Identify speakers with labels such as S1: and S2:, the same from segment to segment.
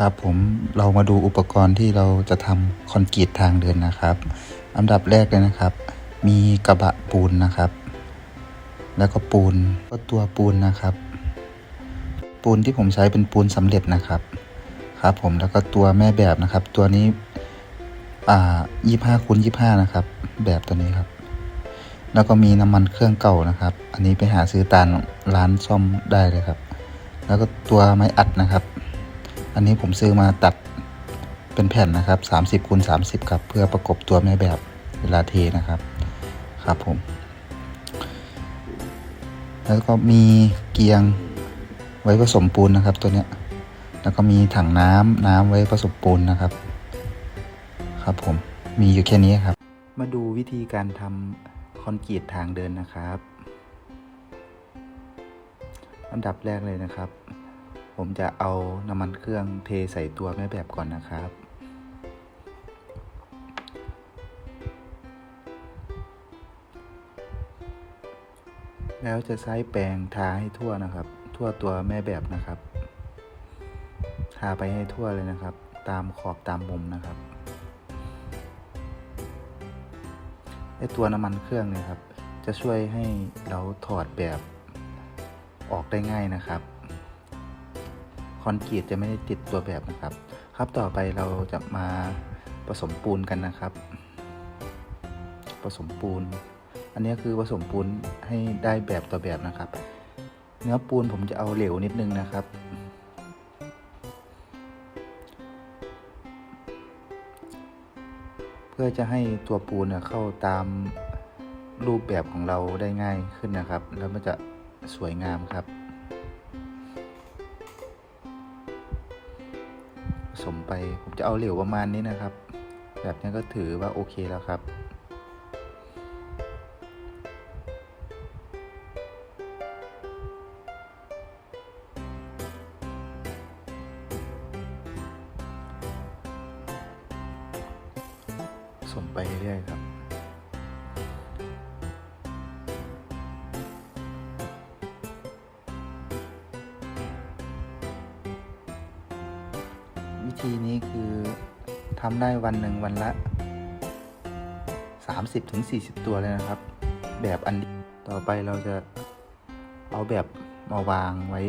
S1: ครับผมเรามาดูอุปกรณ์ที่เราจะทำคอนกรีตทางเดินนะครับ อันดับแรกเลยนะครับ มีกระบะปูนนะครับ แล้วก็ปูนก็ตัวปูนนะครับ ปูนที่ผมใช้เป็นปูนสำเร็จนะครับ ครับผมแล้วก็ตัวแม่แบบนะครับ ตัวนี้อ่ายี่ห้าคูณยี่ห้านะครับ แบบตัวนี้ครับ แล้วก็มีน้ำมันเครื่องเก่านะครับ อันนี้ไปหาซื้อตามร้านซ่อมได้เลยครับ แล้วก็ตัวไม้อัดนะครับ อันนี้ผมซื้อมาตัดเป็นแผ่นนะครับ30คูณ30ครับเพื่อประกบตัวแม่แบบเวลาเทนะครับครับผม แล้วก็มีเกียงไว้ผสมปูนนะครับตัวเนี้ย แล้วก็มีถังน้ำน้ำไว้ผสมปูนนะครับ ครับผมมีอยู่แค่นี้ครับ มาดูวิธีการทำคอนกรีตทางเดินนะครับ อันดับแรกเลยนะครับ ผมจะเอาน้ำมันเครื่องเทใส่ตัวแม่แบบก่อนนะครับ แล้วจะใช้แปรงทาให้ทั่วนะครับ ทั่วตัวแม่แบบนะครับ ทาไปให้ทั่วเลยนะครับ ตามขอบตามมุมนะครับไอตัวน้ำมันเครื่องเนี่ยครับ จะช่วยให้เราถอดแบบออกได้ง่ายนะครับ คอนกรีตจะไม่ได้ติดตัวแบบนะครับ ครับต่อไปเราจะมาผสมปูนกันนะครับ ผสมปูน อันนี้คือผสมปูนให้ได้แบบต่อแบบนะครับ เนื้อปูนผมจะเอาเหลวนิดนึงนะครับ เพื่อจะให้ตัวปูนเนี่ยเข้าตามรูปแบบของเราได้ง่ายขึ้นนะครับ แล้วมันจะสวยงามครับ สมไป ผมจะเอาเหลวประมาณนี้นะครับ แบบนี้ก็ถือว่าโอเคแล้วครับ ธีนี้คือทำได้วันหนึ่งวันละ 30-40 ตัวเลยนะครับ แบบอันต่อไปเราจะเอาแบบมาวางไว้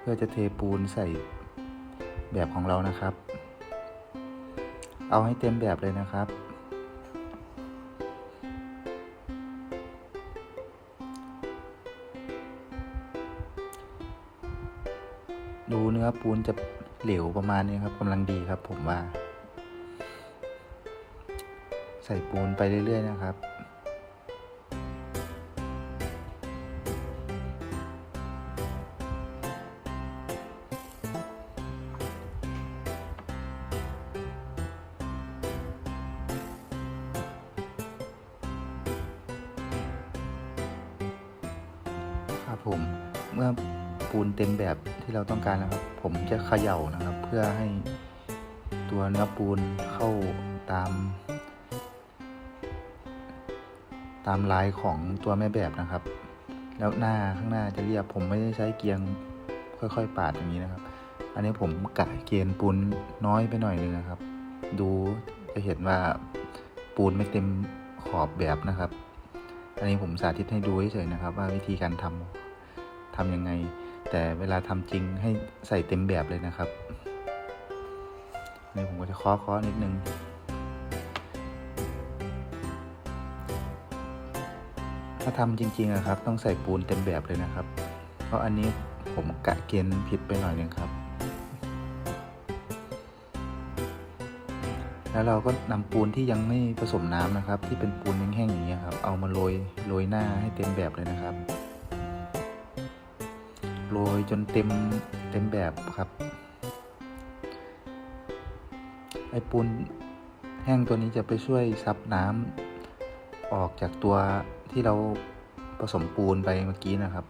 S1: เพื่อจะเทปูนใส่แบบของเรานะครับ เอาให้เต็มแบบเลยนะครับดูเนื้อปูนจะ เหลวประมาณนี้ครับกำลังดีครับ ผมว่า ใส่ปูนไปเรื่อย ๆ นะครับครับผมเมื่อ ปูนเต็มแบบที่เราต้องการนะครับ ผมจะเขย่านะครับ เพื่อให้ตัวเนื้อปูนเข้าตาม ตามลายของตัวแม่แบบนะครับ แล้วหน้าข้างหน้าจะเรียบผมไม่ได้ใช้เกียงค่อยๆ ปาดอย่างนี้นะครับ อันนี้ผมกะเกณฑ์ปูนน้อยไปหน่อยนึงนะครับ ดูจะเห็นว่าปูนไม่เต็มขอบแบบนะครับ อันนี้ผมสาธิตให้ดูเฉยๆนะครับ ว่าวิธีการทำทำยังไง แต่เวลาทำจริงให้ใส่เต็มแบบเลยนะครับนนี้ผมก็จะเคาะๆนิดนึงถ้าทำจริงๆอะครับ ต้องใส่ปูนเต็มแบบเลยนะครับ เพราะอันนี้ผมกะเกณฑ์ผิดไปหน่อยนึงครับ แล้วเราก็นำปูนที่ยังไม่ผสมน้ำนะครับ ที่เป็นปูนแห้งๆอย่างเงี้ยครับ เอามาโรยโรยหน้าให้เต็มแบบเลยนะครับ โรยจนเต็มเต็มแบบครับ ไอปูนแห้งตัวนี้จะไปช่วยซับน้ำออกจากตัวที่เราผสมปูนไปเมื่อกี้นะครับ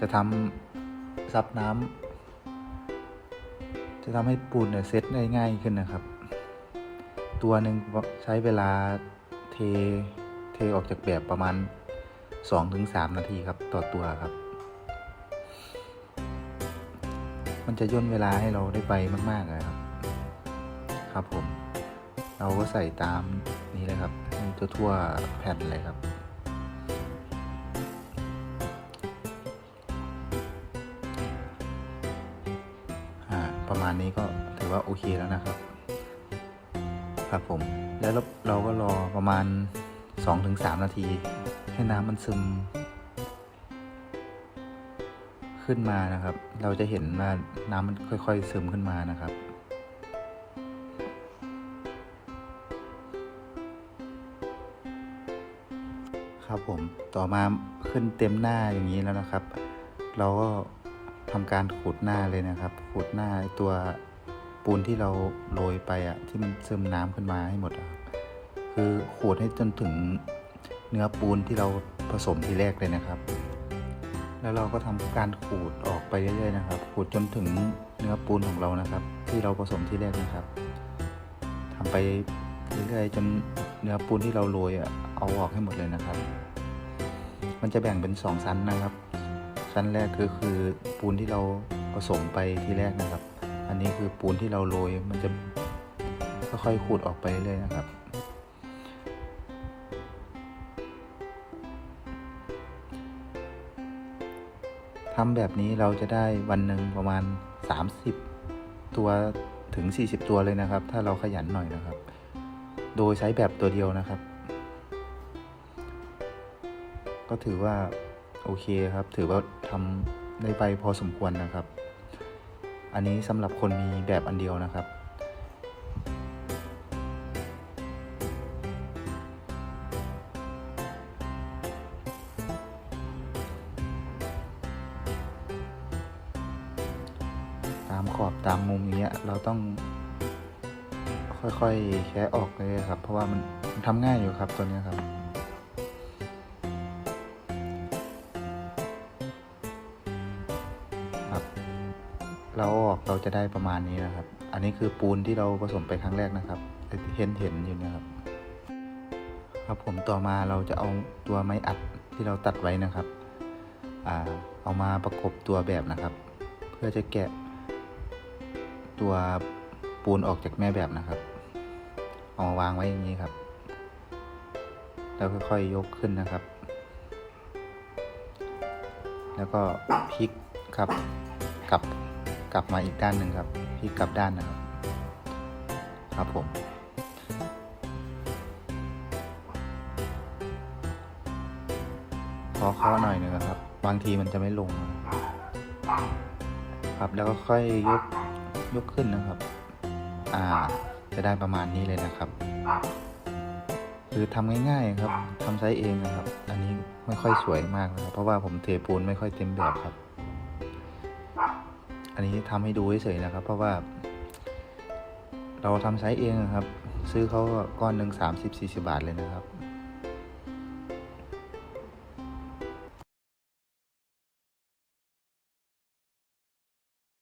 S1: จะทำซับน้ำจะทำให้ปูนเนี่ยเซตได้ง่ายขึ้นนะครับ ตัวหนึ่งใช้เวลาเทเทออกจากแบบประมาณ 2-3 นาทีครับต่อตัวครับ มันจะย่นเวลาให้เราได้ไปมากๆเลยครับ ครับผม เราก็ใส่ตามนี้เลยครับให้ทั่วแผ่นเลยครับอ่าประมาณนี้ก็ถือว่าโอเคแล้วนะครับ ครับผม แล้วเราเราก็รอประมาณ 2-3 นาที ให้น้ำมันซึม ขึ้นมานะครับ เราจะเห็นว่าน้ำมันค่อยๆซึมขึ้นมานะครับ ครับผมต่อมาขึ้นเต็มหน้าอย่างนี้แล้วนะครับ เราก็ทำการขูดหน้าเลยนะครับ ขูดหน้าตัวปูนที่เราโรยไปอะที่มันซึมน้ำขึ้นมาให้หมดอะครับคือขูดให้จนถึงเนื้อปูนที่เราผสมทีแรกเลยนะครับ แล้วเราก็ทำการขูดออกไปเรื่อยๆนะครับ ขูดจนถึงเนื้อปูนของเรานะครับ ที่เราผสมที่แรกนะครับทำไปเรื่อยๆจนเนื้อปูนที่เราโรยอะเอาออกให้หมดเลยนะครับ มันจะแบ่งเป็นสองชั้นนะครับ ชั้นแรกก็คือปูนที่เราผสมไปที่แรกนะครับ อันนี้คือปูนที่เราโรยมันจะค่อยๆขูดออกไปเรื่อยๆนะครับ ทำแบบนี้เราจะได้วันหนึ่งประมาณ 30 ตัวถึง 40 ตัวเลยนะครับ ถ้าเราขยันหน่อยนะครับ โดยใช้แบบตัวเดียวนะครับ ก็ถือว่าโอเคครับ ถือว่าทำได้ไปพอสมควรนะครับ อันนี้สำหรับคนมีแบบอันเดียวนะครับ ขอบตามมุมอย่างเงี้ย เราต้องค่อยๆแคะออกเลยครับ เพราะว่ามันมันทำง่ายอยู่ครับตัวนี้ครับ ครับ เราออกเราจะได้ประมาณนี้นะครับ อันนี้คือปูนที่เราผสมไปครั้งแรกนะครับเห็นเห็นอยู่นะครับ ครับผมต่อมาเราจะเอาตัวไม้อัดที่เราตัดไว้นะครับ อ่า เอามาประกบตัวแบบนะครับ เพื่อจะแกะ ตัวปูนออกจากแม่แบบนะครับเอามาวางไว้อย่างนี้ครับ แล้วค่อยๆยกขึ้นนะครับ แล้วก็พลิกครับกลับกลับมาอีกด้านหนึ่งครับพลิกกลับด้านนะครับ ครับผมขอเคาะหน่อยหนึ่งครับ บางทีมันจะไม่ลง ครับแล้วก็ค่อยยก ยกขึ้นนะครับ อ่า จะได้ประมาณนี้เลยนะครับ คือทำง่ายๆครับทำไซส์เองนะครับ อันนี้ไม่ค่อยสวยมากนะครับ เพราะว่าผมเทปูนไม่ค่อยเต็มแบบครับ อันนี้ทำให้ดูเฉยๆนะครับ เพราะว่า เราทำไซส์เองนะครับ ซื้อเขาก็ก้อนหนึ่งสามสิบสี่สิบาทเลยนะครับ